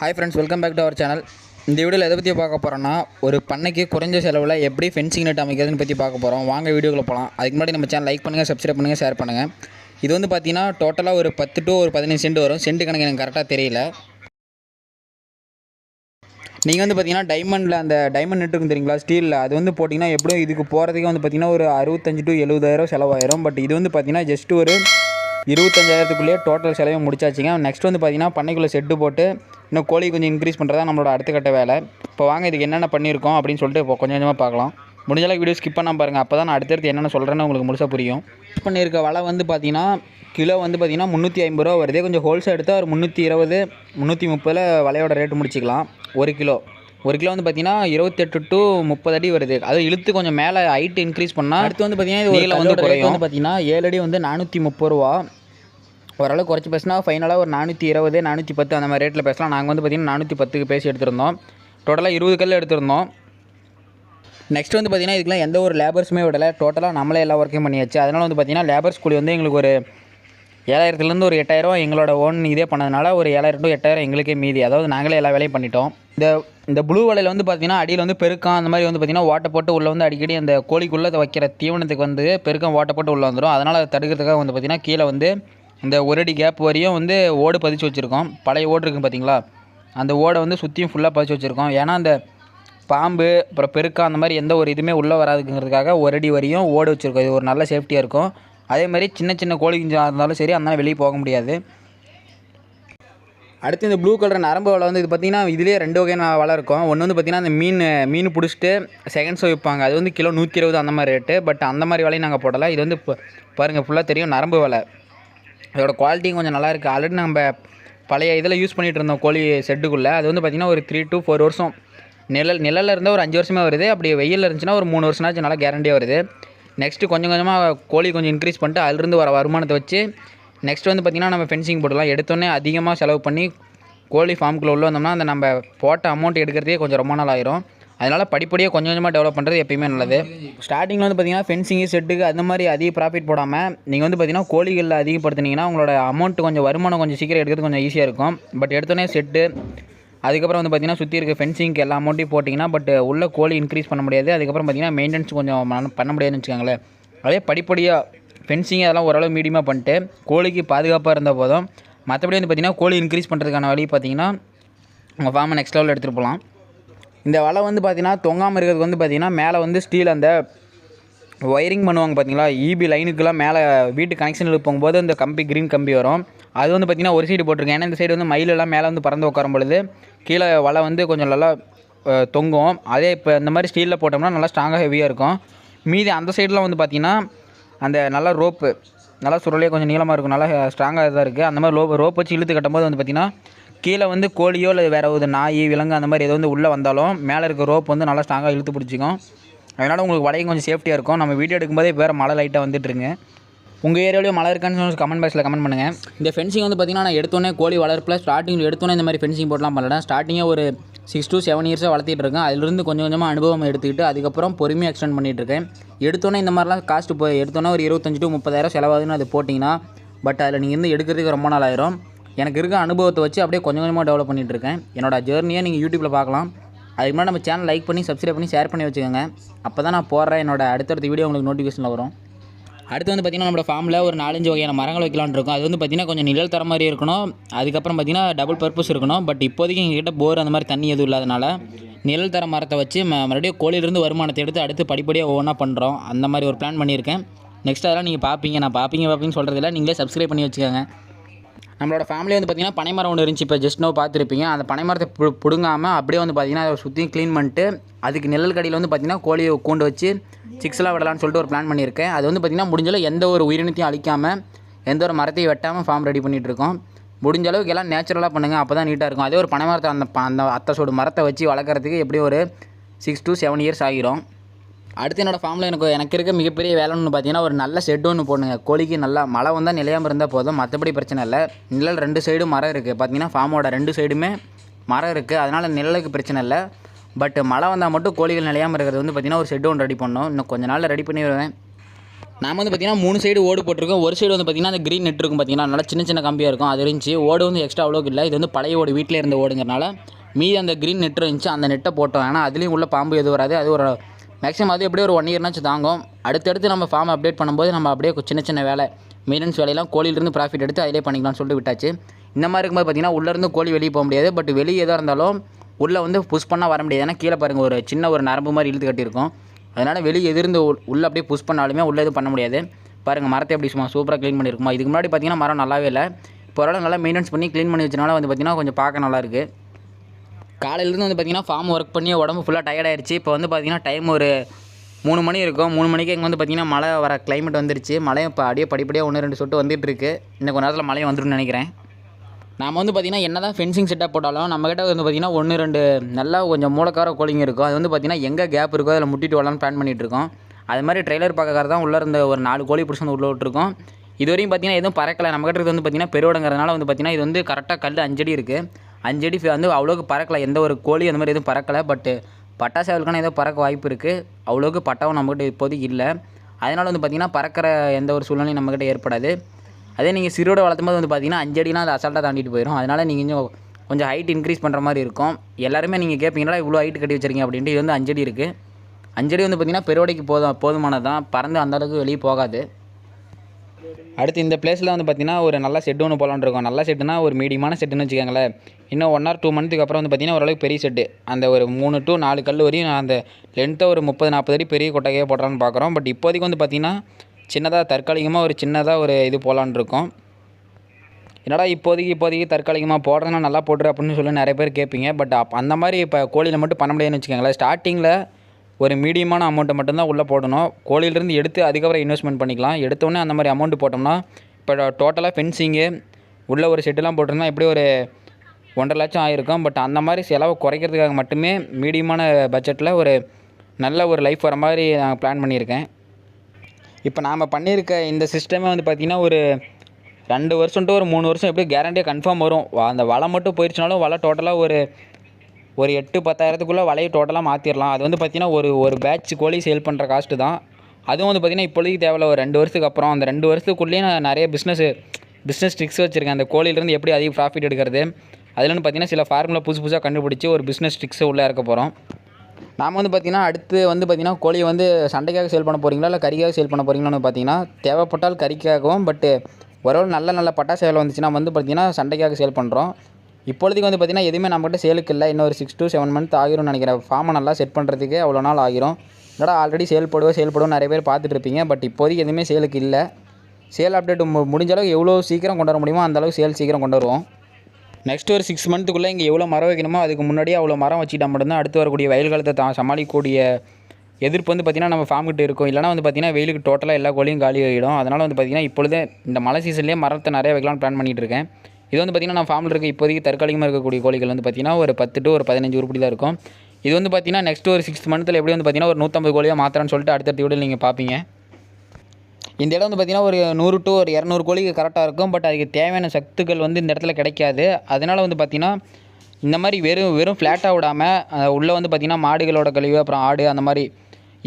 Hi friends welcome back to our channel இந்த வீடியோவில் எதை பற்றி பார்க்க போகிறோன்னா ஒரு பண்ணைக்கு குறைஞ்ச செலவில் எப்படி ஃபென்சிங் நெட் அமைக்கிறதுன்னு பற்றி பார்க்க போகிறோம் வாங்க வீடியோக்குள்ள போகலாம் அதுக்கு முன்னாடி நம்ம சேனல் லைக் பண்ணுங்கள் சப்ஸ்கிரைப் பண்ணுங்கள் ஷேர் பண்ணுங்கள் இது வந்து பார்த்தீங்கன்னா டோட்டலாக ஒரு பத்து டு ஒரு பதினஞ்சு சென்ட் வரும். சென்ட் கணக்கு எனக்கு கரெக்டாக தெரியல. நீங்கள் வந்து பார்த்தீங்கன்னா டைமண்டில் அந்த டைமண்ட் நெட் இருக்கும் தெரியுங்களா? ஸ்டீலில் அது வந்து போட்டிங்கன்னா எப்படியும் இதுக்கு போகிறதுக்கே வந்து பார்த்தீங்கன்னா ஒரு அறுபத்தஞ்சு டு எழுபதாயிரம் செலவாயிரும். பட் இது வந்து பார்த்தீங்கன்னா ஜஸ்ட் ஒரு இருபத்தஞ்சாயிரத்துக்குள்ளேயே டோட்டல் செலவையும் முடிச்சாச்சுங்க. நெக்ஸ்ட் வந்து பார்த்தீங்கன்னா பண்ணைக்குள்ளே செட்டு போட்டு இன்னும் கோழி கொஞ்சம் இன்க்ரீஸ் பண்ணுறதா நம்மளோட அடுத்த கட்ட வேலை. இப்போ வாங்க இதுக்கு என்னென்ன பண்ணியிருக்கோம் அப்படின்னு சொல்லிட்டு இப்போ கொஞ்சம் கொஞ்சமாக பார்க்கலாம். முடிஞ்சளவுக்கு வீடியோ ஸ்கிப் பண்ணாம பாருங்கள் அப்போ தான் நான் அடுத்தடுத்து என்னென்ன சொல்கிறேன்னு உங்களுக்கு முழுசாக புரியும். பண்ணியிருக்க வலை வந்து பார்த்தீங்கன்னா கிலோ வந்து பார்த்தீங்கன்னா முந்நூற்றி ஐம்பது ரூபா வருது. கொஞ்சம் ஹோல்சேல் எடுத்தால் ஒரு முந்நூற்றி இருபது முந்நூற்றி முப்பதில் வலையோட ரேட்டு முடிச்சிக்கலாம். ஒரு கிலோ. ஒரு கிலோ வந்து பார்த்தீங்கன்னா இருபத்தெட்டு டு முப்பது அடி வருது. அது இழுத்து கொஞ்சம் மேலே ஹைட் இன்க்ரீஸ் பண்ணால் அடுத்து வந்து பார்த்தீங்கன்னா இது நீளம் வந்து குறையும். வந்து பார்த்தீங்கன்னா ஏழு அடி வந்து நானூற்றி முப்பது ரூபா. ஓரளவு குறைச்சி பேசினா ஃபைனலாக ஒரு நானூற்றி இருபது நானூற்றி பத்து அந்த மாதிரி ரேட்டில் பேசலாம். நாங்கள் வந்து பார்த்திங்கன்னா நானூற்றி பத்துக்கு பேசி எடுத்திருந்தோம். டோட்டலாக இருபது கல் எடுத்திருந்தோம். நெக்ஸ்ட் வந்து பார்த்திங்கன்னா இதுக்கெலாம் எந்த ஒரு லேபர்ஸுமே விடலை. டோட்டலாக நம்மளே எல்லா ஒர்க்கையும் பண்ணியாச்சு. அதனால் வந்து பார்த்திங்கன்னா லேபர்ஸ் கூலி வந்து எங்களுக்கு ஒரு ஏழாயிரத்துலேருந்து ஒரு எட்டாயிரம் எங்களோட ஓன் இதே பண்ணதுனால ஒரு ஏழாயிரம் டு எட்டாயிரம் எங்களுக்கே மீதி. அதாவது நாங்களே எல்லா வேலையும் பண்ணிட்டோம். இந்த இந்த ப்ளூ வலையில் வந்து பார்த்திங்கன்னா அடியில் வந்து பெருக்கம் அந்த மாதிரி வந்து பார்த்திங்கன்னா ஓட்டை போட்டு உள்ளே வந்து அடிக்கடி அந்த கோழிக்குள்ளே வைக்கிற தீவனத்துக்கு வந்து பெருக்கம் ஓட்டை போட்டு உள்ளே வந்துடும் அதனால் அதை தடுக்கிறதுக்காக வந்து பார்த்திங்கன்னா கீழே வந்து இந்த ஒரு அடி கேப் வரையும் வந்து ஓடு பதிச்சு வச்சுருக்கோம். பழைய ஓடு இருக்குது பார்த்தீங்களா அந்த ஓடை வந்து சுற்றியும் ஃபுல்லாக பதிச்சு வச்சுருக்கோம். ஏன்னா அந்த பாம்பு அப்புறம் பெருக்கம் அந்த மாதிரி எந்த ஒரு இதுவுமே உள்ளே வராதுங்கிறதுக்காக ஒரு அடி வரையும் ஓடு வச்சுருக்கோம். இது ஒரு நல்ல சேஃப்டியாக இருக்கும். அதே மாதிரி சின்ன சின்ன கோழி குஞ்சாக இருந்தாலும் சரி அதனால் வெளியே போக முடியாது. அடுத்து இந்த ப்ளூ கலர் நரம்பு வலை வந்து இது பார்த்திங்கன்னா இதுலேயே ரெண்டு வகையான வலை இருக்கும். ஒன்று வந்து பார்த்திங்கன்னா அந்த மீன் மீன் பிடிச்சிட்டு செகண்ட்ஸோ விற்பாங்க அது வந்து கிலோ நூற்றி இருபது அந்த மாதிரி ரேட்டு பட் அந்த மாதிரி வலையும் நாங்கள் போடலை. இது வந்து இப்போ பாருங்கள் ஃபுல்லாக தெரியும் நரம்பு வலை. இதோட குவாலிட்டியும் கொஞ்சம் நல்லா இருக்குது ஆல்ரெடி நம்ம பழைய இதில் யூஸ் பண்ணிகிட்டு இருந்தோம் கோழி செட்டுக்குள்ளே அது வந்து பார்த்திங்கன்னா ஒரு த்ரீ டு ஃபோர் வருஷம் நிழல் நிழலில் இருந்தால் ஒரு அஞ்சு வருஷமே வருது. அப்படி வெயில் இருந்துச்சுன்னா ஒரு மூணு வருஷம்னாச்சும் நல்லா கேரண்டியாக வருது. நெக்ஸ்ட்டு கொஞ்சம் கொஞ்சமாக கோழி கொஞ்சம் இன்க்ரீஸ் பண்ணிட்டு அதுலேருந்து வர வருமானத்தை வச்சு நெக்ஸ்ட் வந்து பார்த்திங்கன்னா நம்ம ஃபென்சிங் போடலாம் எடுத்தோடனே அதிகமாக செலவு பண்ணி கோழி ஃபார்முக்குள்ளே உள்ள வந்தோம்னா அந்த நம்ம போட்ட அமௌண்ட் எடுக்கிறதே கொஞ்சம் ரொம்ப நாள் ஆயிரும். அதனால் படிப்படியாக கொஞ்சம் கொஞ்சமாக டெவலப் பண்ணுறது எப்பயுமே நல்லது. ஸ்டார்டிங்கில் வந்து பார்த்திங்கன்னா ஃபென்சிங்கு செட்டுக்கு அந்த மாதிரி அதிக ப்ராஃபிட் போடாமல் நீங்கள் வந்து பார்த்திங்கன்னா கோழிகளில் அதிகப்படுத்தினீங்கன்னா உங்களோட அமௌண்ட் கொஞ்சம் வருமானம் கொஞ்சம் சீக்கிரம் எடுக்கிறது கொஞ்சம் ஈஸியாக இருக்கும். பட் எடுத்தோடனே செட்டு அதுக்கப்புறம் வந்து பார்த்திங்கன்னா சுற்றி இருக்க ஃபென்சிங்க்கு எல்லா அமௌண்ட்டையும் போட்டிங்கன்னா பட் உள்ள கோழி இன்க்ரீஸ் பண்ண முடியாது. அதுக்கப்புறம் பார்த்திங்கன்னா மெயின்டெனன்ஸ் கொஞ்சம் பண்ண- பண்ண முடியாதுன்னு வச்சுக்கோங்களேன். அதே படிப்படியாக ஃபென்சிங் அதெல்லாம் ஓரளவு மீடியமாக பண்ணிட்டு கோழிக்கு பாதுகாப்பாக இருந்த போதும். மற்றபடி வந்து பார்த்திங்கன்னா கோழி இன்க்ரீஸ் பண்ணுறதுக்கான வழி பார்த்திங்கன்னா உங்கள் ஃபார்மை நெக்ஸ்ட் லெவலில் எடுத்துகிட்டு போகலாம் இந்த வலை வந்து பார்த்திங்கன்னா தொங்காமல் இருக்கிறதுக்கு வந்து பார்த்திங்கன்னா மேலே வந்து ஸ்டீல் அந்த ஒயரிங் பண்ணுவாங்க பார்த்தீங்களா இபி லைனுக்குலாம் மேலே வீட்டு கனெக்ஷனில் போகும்போது அந்த கம்பி க்ரீன் கம்பி வரும். அது வந்து பார்த்திங்கன்னா ஒரு சைடு போட்டிருக்கேன். ஏன்னா இந்த சைடு வந்து மயிலெல்லாம் மேலே வந்து பறந்து உட்காரும் பொழுது கீழே வலை வந்து கொஞ்சம் நல்லா தொங்கும். அதே இப்போ இந்த மாதிரி ஸ்டீலில் போட்டோம்னா நல்லா ஸ்ட்ராங்காக ஹெவியாக இருக்கும். மீதி அந்த சைடெலாம் வந்து பார்த்திங்கன்னா அந்த நல்லா ரோப்பு நல்லா சுருளையே கொஞ்சம் நீளமாக இருக்கும் நல்லா ஸ்ட்ராங்காக தான் இருக்குது அந்த மாதிரி ரோப் ரோப் வச்சு இழுத்து கட்டும்போது வந்து பார்த்திங்கன்னா கீழே வந்து கோழியோ இல்லை வேறு ஒரு நாய் விலங்கு அந்த மாதிரி ஏதோ வந்து உள்ளே வந்தாலும் மேலே இருக்க ரோப் வந்து நல்லா ஸ்ட்ராங்காக இழுத்து பிடிச்சிக்கும். அதனால் உங்களுக்கு வலையும் கொஞ்சம் சேஃப்டியாக இருக்கும். நம்ம வீடியோ எடுக்கும்போதே வேறு மழை லைட்டாக வந்துட்டுருங்க உங்கள் ஏரியாவிலேயும் மழை இருக்கான்னு சொல்லி கமெண்ட் பாக்ஸில் கமெண்ட் பண்ணுங்கள் இந்த ஃபென்சிங் வந்து பார்த்திங்கன்னா நான் எடுத்தோன்னே கோழி வளர்ப்பில் ஸ்டார்டிங்கில் எடுத்தோன்னே இந்த மாதிரி ஃபென்சிங் போட்டலாம் பண்ணல ஸ்டார்டிங்கே ஒரு சிக்ஸ் டு செவன் இயர்ஸாக வளர்த்திட்டு இருக்கேன். அதிலிருந்து கொஞ்சம் கொஞ்சமாக அனுபவம் எடுத்துக்கிட்டு அதுக்கப்புறம் பொறுமையாக எக்ஸ்டெண்ட் பண்ணிகிட்டு இருக்கேன். எடுத்தோன்னே இந்த மாதிரிலாம் காஸ்ட் போய் எடுத்தோன்னே ஒரு இருபத்தஞ்சு டு முப்பதாயிரம் செலவாகுதுன்னு அது போட்டிங்கன்னா பட் அதில் நீங்கள் இருந்து எடுக்கிறதுக்கு ரொம்ப நாள் ஆயிரும். எனக்கு இருக்க அனுபவத்தை வச்சு அப்படியே கொஞ்சம் கொஞ்சமாக டெவலப் பண்ணிகிட்டு இருக்கேன். என்னோட ஜேர்னியை நீங்கள் யூடியூப்பில் பார்க்கலாம். அதுக்கு முன்னாடி நம்ம சேனல் லைக் பண்ணி சப்ஸ்கிரைப் பண்ணி ஷேர் பண்ணி வச்சுக்கோங்க. அப்போ தான் நான் போடுறேன் என்னோட அடுத்தடுத்த வீடியோ உங்களுக்கு நோட்டிஃபிகேஷனில் வரும். அடுத்து வந்து பார்த்திங்கன்னா நம்மளோட ஃபார்மில் ஒரு நாலஞ்சு வகையான மரங்கள் வைக்கலான் இருக்கும். அது வந்து பார்த்திங்கன்னா கொஞ்சம் நிழல் தர மாதிரி இருக்கணும். அதுக்கப்புறம் பார்த்திங்கன்னா டபுள் பர்பஸ் இருக்கணும். பட் இப்போதைக்கு எங்ககிட்ட போர் அந்த மாதிரி தண்ணி எதுவும் இல்லாதனால நிழல் தர மரத்தை வச்சு ம- மறுபடியும் கோழிலிருந்து வருமானத்தை எடுத்து அடுத்து படிப்படியாக ஒவ்வொன்றா பண்ணுறோம் அந்த மாதிரி ஒரு பிளான் பண்ணியிருக்கேன். நெக்ஸ்ட் அதெல்லாம் நீங்கள் பார்ப்பீங்க. நான் பார்ப்பீங்க பார்ப்பீங்கன்னு சொல்கிறதில்ல நீங்களே சப்ஸ்கிரைப் பண்ணி வச்சுக்கோங்க. நம்மளோட ஃபேமிலி வந்து பார்த்திங்கன்னா பனைமரம் ஒன்று இருந்துச்சு. இப்போ ஜஸ்ட் நோ பார்த்துருப்பீங்க. அந்த பனைமரத்தை பு பிடுங்காமல் அப்படியே வந்து பார்த்திங்கன்னா அதை சுற்றியும் க்ளீன் பண்ணிட்டு அதுக்கு நிழல் கடியில் வந்து பார்த்திங்கன்னா கோழியை கூண்டு வச்சு சிக்ஸ்லாம் விடலான்னு சொல்லிட்டு ஒரு பிளான் பண்ணியிருக்கேன். அது வந்து பார்த்திங்கன்னா முடிஞ்சளவு எந்த ஒரு உயிரினத்தையும் அழிக்காமல் எந்த ஒரு மரத்தையும் வெட்டாமல் ஃபார்ம் ரெடி பண்ணிகிட்ருக்கோம் முடிஞ்ச அளவுக்கு எல்லாம் நேச்சுரலாக பண்ணுங்கள் அப்போ தான் நீட்டாக இருக்கும். அதே ஒரு பனை மரத்தை அந்த அந்த அத்தை சோடு மரத்தை வச்சு வளர்க்குறதுக்கு எப்படியும் ஒரு சிக்ஸ் டு செவன் இயர்ஸ் ஆகிரும். அடுத்து என்னோடய ஃபார்மில் எனக்கு எனக்கு இருக்க மிகப்பெரிய வேலைன்னு பார்த்தீங்கன்னா ஒரு நல்ல ஷெட் ஒன்று போடணுங்க. கோழிக்கு நல்லா மழை வந்தால் நிலையாமல் இருந்தால் போதும். மற்றபடி பிரச்சனை இல்லை. நிழல் ரெண்டு சைடும் மரம் இருக்குது பார்த்தீங்கன்னா ஃபார்மோட ரெண்டு சைடுமே மரம் இருக்குது அதனால் நிழலுக்கு பிரச்சனை இல்லை. பட் மழை வந்தால் மட்டும் கோழிகள் நிலையாமல் இருக்கிறது வந்து பார்த்திங்கன்னா ஒரு ஷெட் ஒன்று ரெடி பண்ணணும். இன்னும் கொஞ்ச நாளில் ரெடி பண்ணிடுவேன் நாம் வந்து பார்த்தீங்கன்னா மூணு சைடு ஓடு போட்டிருக்கோம். ஒரு சைடு வந்து பார்த்தீங்கன்னா அந்த க்ரீன் நெட் இருக்கும் பார்த்தீங்கன்னா நல்லா சின்ன சின்ன கம்பியாக இருக்கும். அது இருந்துச்சு. ஓடு வந்து எக்ஸ்ட்ரா அவ்வளோக்கு இல்லை. இது வந்து பழைய ஓடு வீட்டில் இருந்த ஓடுங்கிறனால மீதி அந்த க்ரீன் நெட் இருந்துச்சு. அந்த நெட்டை போட்டோம். ஏன்னா அதுலேயும் உள்ள பாம்பு எதுவும் வராது. அது ஒரு மேக்ஸிமம் அது எப்படியும் ஒரு ஒன் இயர்னாச்சும் தாங்கும். அடுத்தடுத்து நம்ம ஃபார்ம் அப்டேட் பண்ணும்போது நம்ம அப்படியே சின்ன சின்ன வேலை மெயின்டெனன்ஸ் வேலையெல்லாம் கோழியிலேருந்து ப்ராஃபிட் எடுத்து அதிலே பண்ணிக்கலாம்னு சொல்லிட்டு விட்டாச்சு. இந்த மாதிரி இருக்கும்போது பார்த்தீங்கன்னா உள்ளேருந்து கோழி வெளியே போக முடியாது. பட் வெளியே எதாக இருந்தாலும் உள்ளே வந்து புஷ் பண்ணால் வர முடியாது. ஏன்னா கீழே பாருங்கள் ஒரு சின்ன ஒரு நரம்பு மாதிரி இழுத்து கட்டியிருக்கும். அதனால் வெளியே எதிர்ந்து உள்ளே அப்படியே புஷ் பண்ணாலுமே உள்ளே எதுவும் பண்ண முடியாது. பாருங்கள் மரத்தை எப்படி சும்மா சூப்பராக க்ளீன் பண்ணியிருக்குமா? இதுக்கு முன்னாடி பார்த்தீங்கன்னா மரம் நல்லாவே இல்லை. இப்போ ஓரளவு நல்லா மெயின்டெனன்ஸ் பண்ணி க்ளீன் பண்ணி வச்சனால வந்து பார்த்தீங்கன்னா கொஞ்சம் பார்க்க நல்லாயிருக்கு காலையிலேருந்து வந்து பார்த்தீங்கன்னா ஃபார்ம் ஒர்க் பண்ணி உடம்பு ஃபுல்லாக டயர்ட் ஆயிடுச்சு. இப்போ வந்து பார்த்திங்கன்னா டைம் ஒரு மூணு மணி இருக்கும். மூணு மணிக்கு இங்கே வந்து பார்த்தீங்கன்னா மழை வர கிளைமேட் வந்துருச்சு. மழையும் இப்போ அப்படியே படிப்படியாக ஒன்று ரெண்டு சொட்டு வந்துட்டு இருக்கு. இன்னும் கொஞ்ச நேரத்தில் மழையும் வந்துரும்னு நினைக்கிறேன். நாம் வந்து பார்த்திங்கன்னா என்ன தான் ஃபென்சிங் செட்டப் போட்டாலும் நம்மக்கிட்ட வந்து பார்த்தீங்கன்னா ஒன்று ரெண்டு நல்லா கொஞ்சம் மூலக்கார கோழிங்க இருக்கும். அது வந்து பார்த்திங்கன்னா எங்கே கேப் இருக்கோ அதில் முட்டிட்டு வரலான்னு பிளான் பண்ணிகிட்ருக்கோம் இருக்கோம். அது மாதிரி ட்ரெய்லர் பார்க்கறது தான் உள்ளே இருந்த ஒரு நாலு கோழி பிடிச்சி வந்து உள்ளே விட்டுருக்கோம். இது வரையும் பார்த்தீங்கன்னா எதுவும் பறக்கலை. நம்மக்கிட்ட வந்து பார்த்தீங்கன்னா பெருவடங்கிறதுனால வந்து பார்த்தீங்கன்னா இது வந்து கரெக்டாக கல் அஞ்சடி இருக்குது அஞ்சடி ஃபி- வந்து அவ்வளோக்கு பறக்கலை. எந்த ஒரு கோழி அந்த மாதிரி எதுவும் பறக்கலை. பட்டு பட்டாசேவலுக்கான ஏதோ பறக்க வாய்ப்பு இருக்குது அவ்வளோக்கு பட்டாவும் நம்மக்கிட்ட இப்போதைக்கு இல்லை. அதனால் வந்து பார்த்திங்கன்னா பறக்கிற எந்த ஒரு சூழ்நிலையும் நம்மக்கிட்ட ஏற்படாது. அதே நீங்கள் சிறுவோட வளர்த்தும் போது வந்து பார்த்தீங்கன்னா அஞ்சு அது அசால்ட்டாக தாண்டிட்டு போயிடும் அதனால் நீங்கள் கொஞ்சம் கொஞ்சம் ஹைட் இன்க்ரீஸ் பண்ணுற மாதிரி இருக்கும். எல்லாருமே நீங்கள் கேட்பீங்களா இவ்வளோ ஹைட் கட்டி வச்சிருக்கீங்க அப்படின்ட்டு. இது வந்து அஞ்சடி இருக்குது அஞ்சடி வந்து பார்த்திங்கன்னா பெருவடைக்கு போதும் போதுமானது தான் பறந்து அந்தளவுக்கு வெளியே போகாது. அடுத்து இந்த பிளேஸில் வந்து பார்த்தீங்கன்னா ஒரு நல்ல செட்டு ஒன்று போலான்னு இருக்கோம். நல்ல செட்டுனா ஒரு மீடியமான செட்டுன்னு வச்சுக்கோங்களேன். இன்னும் ஒன் ஆர் டூ மந்த்துக்கு அப்புறம் வந்து பார்த்தீங்கன்னா ஓரளவுக்கு பெரிய செட்டு அந்த ஒரு மூணு டு நாலு கல் வரையும் அந்த லென்த்தை ஒரு முப்பது நாற்பது அடி பெரிய கொட்டகையாக போடுறான்னு பார்க்குறோம் பட் இப்போதைக்கு வந்து பார்த்திங்கன்னா சின்னதாக தற்காலிகமாக ஒரு சின்னதாக ஒரு இது போலான்னு இருக்கோம். என்னடா இப்போதைக்கு இப்போதைக்கு தற்காலிகமாக போடுறதுனா நல்லா போட்டுரு அப்படின்னு சொல்லி நிறைய பேர் கேட்பீங்க பட் அப் அந்த மாதிரி இப்போ கோழியில் மட்டும் பண்ண முடியாதுன்னு வச்சுக்கோங்களேன். ஸ்டார்டிங்கில் ஒரு மீடியமான அமௌண்ட்டை மட்டும்தான் உள்ளே போடணும். கோழியிலேருந்து எடுத்து அதுக்கப்புறம் இன்வெஸ்ட்மெண்ட் பண்ணிக்கலாம். எடுத்தோடனே அந்த மாதிரி அமௌண்ட் போட்டோம்னா இப்போ டோட்டலாக ஃபென்சிங்கு உள்ள ஒரு செட்டுலாம் போட்டிருந்தா எப்படி ஒரு ஒன்றரை லட்சம் ஆகிருக்கும் பட் அந்த மாதிரி செலவை குறைக்கிறதுக்காக மட்டுமே மீடியமான பட்ஜெட்டில் ஒரு நல்ல ஒரு லைஃப் வர மாதிரி நான் பிளான் பண்ணியிருக்கேன். இப்போ நாம் பண்ணியிருக்க இந்த சிஸ்டமே வந்து பார்த்திங்கன்னா ஒரு ரெண்டு வருஷம்ட்டு ஒரு மூணு வருஷம் எப்படி கேரண்டியாக கன்ஃபார்ம் வரும்? அந்த வலை மட்டும் போயிடுச்சுனாலும் வலை டோட்டலாக ஒரு ஒரு எட்டு பத்தாயிரத்துக்குள்ளே வலையை டோட்டலாக மாற்றிடலாம் அது வந்து பார்த்திங்கன்னா ஒரு ஒரு பேட்ச் கோழி சேல் பண்ணுற காஸ்ட்டு தான். அதுவும் வந்து பார்த்திங்கன்னா இப்போதைக்கு தேவையில்ல ஒரு ரெண்டு வருஷத்துக்கு அப்புறம் அந்த ரெண்டு வருஷத்துக்குள்ளேயே நான் நிறைய பிஸ்னஸ் பிஸ்னஸ் ட்ரிக்ஸ் வச்சுருக்கேன். அந்த கோழிலேருந்து எப்படி அதிக ப்ராஃபிட் எடுக்கிறது. அதில் வந்து பார்த்திங்கன்னா சில ஃபார்முலா புதுசு புதுசாக கண்டுபிடிச்சி ஒரு பிஸ்னஸ் ட்ரிக்ஸை உள்ளே இறக்க போகிறோம் நாம் வந்து பார்த்திங்கன்னா அடுத்து வந்து பார்த்திங்கன்னா கோழியை வந்து சண்டைக்காக சேல் பண்ண போகிறீங்களா இல்லை கறிக்காக சேல் பண்ண போகிறீங்களான்னு பார்த்தீங்கன்னா தேவைப்பட்டால் கறிக்காகவும் பட்டு ஒரு நல்ல நல்ல பட்டாசு வேலை வந்துச்சுன்னா வந்து பார்த்திங்கன்னா சண்டைக்காக சேல் பண்ணுறோம் இப்பொழுதுக்கு வந்து பார்த்திங்கன்னா எதுவுமே நம்மகிட்ட சேலுக்கு இல்லை. இன்னொரு சிக்ஸ் டு செவன் மந்த் ஆகிரும்னு நினைக்கிறேன். ஃபார்மை நல்லா செட் பண்ணுறதுக்கு அவ்வளோ நாள் ஆகிரும். என்னடா ஆல்ரெடி சேல் போடுவோம் சேல் போடுவோம் நிறைய பேர் பார்த்துட்டு இருப்பீங்க. பட் இப்போதைக்கு எதுவுமே சேலுக்கு இல்லை. சேல் அப்டேட் முடிஞ்ச அளவுக்கு எவ்வளோ சீக்கிரம் கொண்டு வர முடியுமோ அந்தளவுக்கு சேல் சீக்கிரம் கொண்டு வருவோம். நெக்ஸ்ட் ஒரு சிக்ஸ் மந்த்துக்குள்ளே இங்கே எவ்வளோ மரம் வைக்கணுமோ அதுக்கு முன்னாடியே அவ்வளோ மரம் வச்சுட்டா மட்டும்தான் அடுத்து வரக்கூடிய வயல் காலத்தை தான் சமாளிக்கக்கூடிய எதிர்ப்பு வந்து பார்த்திங்கன்னா நம்ம ஃபார்ம் கிட்ட இருக்கும். இல்லைனா வந்து பார்த்திங்கன்னா வெயிலுக்கு டோட்டலாக எல்லா கோழியும் காலி ஆகிடும் அதனால் வந்து பார்த்திங்கன்னா இப்பொழுதே இந்த மழை சீசன்லேயே மரத்தை நிறைய வைக்கலாம்னு பிளான் பண்ணிகிட்டு இருக்கேன். இது வந்து பார்த்திங்கன்னா நான் ஃபார்மில் இருக்க. இப்போதைக்கு தற்காலிகமாக இருக்கக்கூடிய கோழிகள் வந்து பார்த்திங்கன்னா ஒரு பத்து டு ஒரு பதினஞ்சு உருப்படி தான் இருக்கும். இது வந்து பார்த்திங்கன்னா நெக்ஸ்ட் ஒரு சிக்ஸ் மந்த்தில் எப்படி வந்து பார்த்திங்கன்னா ஒரு நூற்றம்பது கோழியாக மாத்திரன்னு சொல்லிட்டு அடுத்தடுத்த வீடியோ நீங்கள் பார்ப்பீங்க இந்த இடம் வந்து பார்த்திங்கன்னா ஒரு நூறு டு ஒரு இரநூறு கோழிக்கு கரெக்டாக இருக்கும். பட் அதுக்கு தேவையான சத்துக்கள் வந்து இந்த இடத்துல கிடைக்காது. அதனால் வந்து பார்த்திங்கன்னா இந்த மாதிரி வெறும் வெறும் ஃப்ளாட்டாக விடாமல் உள்ளே வந்து பார்த்திங்கன்னா மாடுகளோட கழிவு அப்புறம் ஆடு அந்த மாதிரி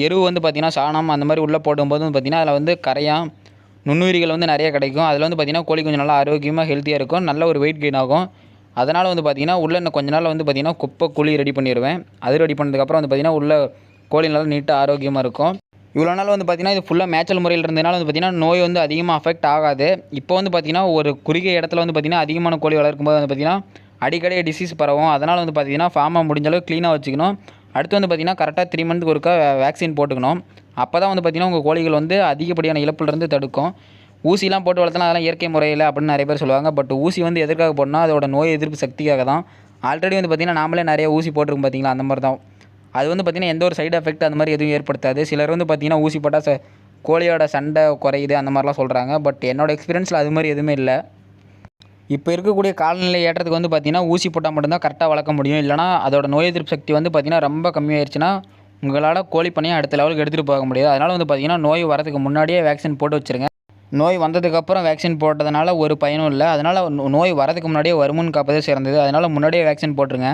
எருவு வந்து பார்த்திங்கன்னா சாணம் அந்த மாதிரி உள்ளே போடும்போது வந்து பார்த்திங்கன்னா அதில் வந்து கரையான் நுண்ணுயிரிகள் வந்து நிறைய கிடைக்கும் அதில் வந்து பார்த்திங்கன்னா கோழி கொஞ்சம் நல்லா ஆரோக்கியமாக ஹெல்த்தியாக இருக்கும் நல்ல ஒரு வெயிட் கெயின் ஆகும் அதனால் வந்து பார்த்திங்கன்னா உள்ளே இன்னும் கொஞ்ச நாள் வந்து பார்த்திங்கன்னா குப்பை குழி ரெடி பண்ணிடுவேன் அது ரெடி பண்ணதுக்கப்புறம் வந்து பார்த்திங்கன்னா உள்ள கோழி நல்லா நீட்டாக ஆரோக்கியமாக இருக்கும் இவ்வளோ நாள் வந்து பார்த்திங்கன்னா இது ஃபுல்லாக மேய்ச்சல் முறையில் இருந்ததுனால வந்து பார்த்திங்கன்னா நோய் வந்து அதிகமாக அஃபெக்ட் ஆகாது இப்போ வந்து பார்த்திங்கன்னா ஒரு குறுகிய இடத்துல வந்து பார்த்திங்கன்னா அதிகமான கோழி வளர்க்கும் போது வந்து பார்த்திங்கன்னா அடிக்கடி டிசீஸ் பரவும் அதனால் வந்து பார்த்திங்கன்னா ஃபார்மை முடிஞ்ச க்ளீனாக வச்சுக்கணும் அடுத்து வந்து பார்த்திங்கன்னா கரெக்டாக த்ரீ மந்த்துக்கு ஒருக்கா வேக்சின் போட்டுக்கணும் அப்போ தான் வந்து பார்த்திங்கன்னா உங்கள் கோழிகள் வந்து அதிகப்படியான இழப்புலேருந்து தடுக்கும். ஊசிலாம் போட்டு வளர்த்தலாம் அதெல்லாம் இயற்கை முறையில் அப்படின்னு நிறைய பேர் சொல்லுவாங்க. பட் ஊசி வந்து எதற்காக போடணும் அதோட நோய் எதிர்ப்பு சக்திக்காக தான். ஆல்ரெடி வந்து பார்த்திங்கன்னா நாமளே நிறைய ஊசி போட்டிருக்கோம் பார்த்திங்களா அந்த மாதிரி தான். அது வந்து பார்த்திங்கன்னா எந்த ஒரு சைடு எஃபெக்ட் அந்த மாதிரி எதுவும் ஏற்படுத்தாது. சிலர் வந்து பார்த்திங்கன்னா ஊசி போட்டால் ச கோழியோட சண்டை குறையுது அந்த மாதிரிலாம் சொல்கிறாங்க பட் என்னோட எக்ஸ்பீரியன்ஸில் அது மாதிரி எதுவுமே இல்லை. இப்போ இருக்கக்கூடிய காலநிலை ஏற்றத்துக்கு வந்து பார்த்திங்கன்னா ஊசி போட்டால் மட்டும்தான் கரெக்டாக வளர்க்க முடியும். இல்லைனா அதோட நோய் எதிர்ப்பு சக்தி வந்து பார்த்திங்கன்னா ரொம்ப கம்மியாயிருச்சுன்னா உங்களால் கோழி பண்ணையை அடுத்த லெவலுக்கு எடுத்துகிட்டு போக முடியாது. அதனால் வந்து பார்த்திங்கன்னா நோய் வரதுக்கு முன்னாடியே வேக்சின் போட்டு வச்சுருங்க. நோய் வந்ததுக்கப்புறம் வேக்சின் போட்டதுனால ஒரு பயனும் இல்லை. அதனால் நோய் வரதுக்கு முன்னாடியே வருமுன் காப்பதே சிறந்தது அதனால் முன்னாடியே வேக்சின் போட்டுருங்க.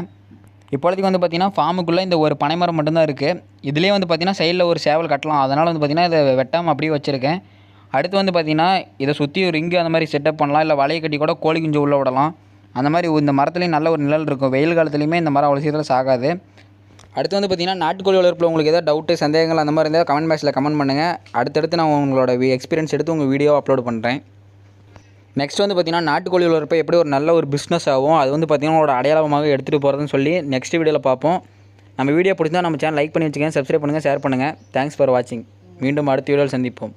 இப்போதைக்கு வந்து பார்த்திங்கன்னா ஃபார்முக்குள்ளே இந்த ஒரு பனைமரம் மட்டும்தான் இருக்குது இதுலேயே வந்து பார்த்திங்கன்னா சைடில் ஒரு சேவல் கட்டலாம். அதனால் வந்து பார்த்திங்கன்னா இதை வெட்டாமல் அப்படியே வச்சுருக்கேன். அடுத்து வந்து பார்த்திங்கன்னா இதை சுற்றி ஒரு ரிங்கு அந்த மாதிரி செட்டப் பண்ணலாம். இல்லை வலையை கட்டி கூட கோழி குஞ்சு உள்ளே விடலாம். அந்த மாதிரி இந்த மரத்துலேயும் நல்ல ஒரு நிழல் இருக்கும். வெயில் காலத்துலேயுமே இந்த மரம் அவ்வளோ சீக்கிரம் சாகாது. அடுத்து வந்து பார்த்திங்கன்னா நாட்டுக்கோழி வளர்ப்பில் உங்களுக்கு ஏதாவது டவுட்டு சந்தேகங்கள் அந்த மாதிரி இருந்தால் கமெண்ட் பாக்ஸில் கமெண்ட் பண்ணுங்கள் அடுத்தடுத்து நான் உங்களோட எக்ஸ்பீரியன்ஸ் எடுத்து உங்கள் வீடியோ அப்லோட் பண்ணுறேன் நெக்ஸ்ட் வந்து பார்த்திங்கன்னா நாட்டுக்கோழி வளர்ப்பு எப்படி ஒரு நல்ல ஒரு பிஸ்னஸ் ஆகும் அது வந்து பார்த்திங்கன்னா உங்களோட அடையாளமாக எடுத்துகிட்டு போகிறதுன்னு சொல்லி நெக்ஸ்ட் வீடியோவில் பார்ப்போம். நம்ம வீடியோ பிடிச்சா நம்ம சேனல் லைக் பண்ணி வச்சுக்கோங்க சப்ஸ்கிரைப் பண்ணுங்கள் ஷேர் பண்ணுங்கள் தேங்க்ஸ் ஃபார் வாட்சிங் மீண்டும் அடுத்த வீடியோவில் சந்திப்போம்.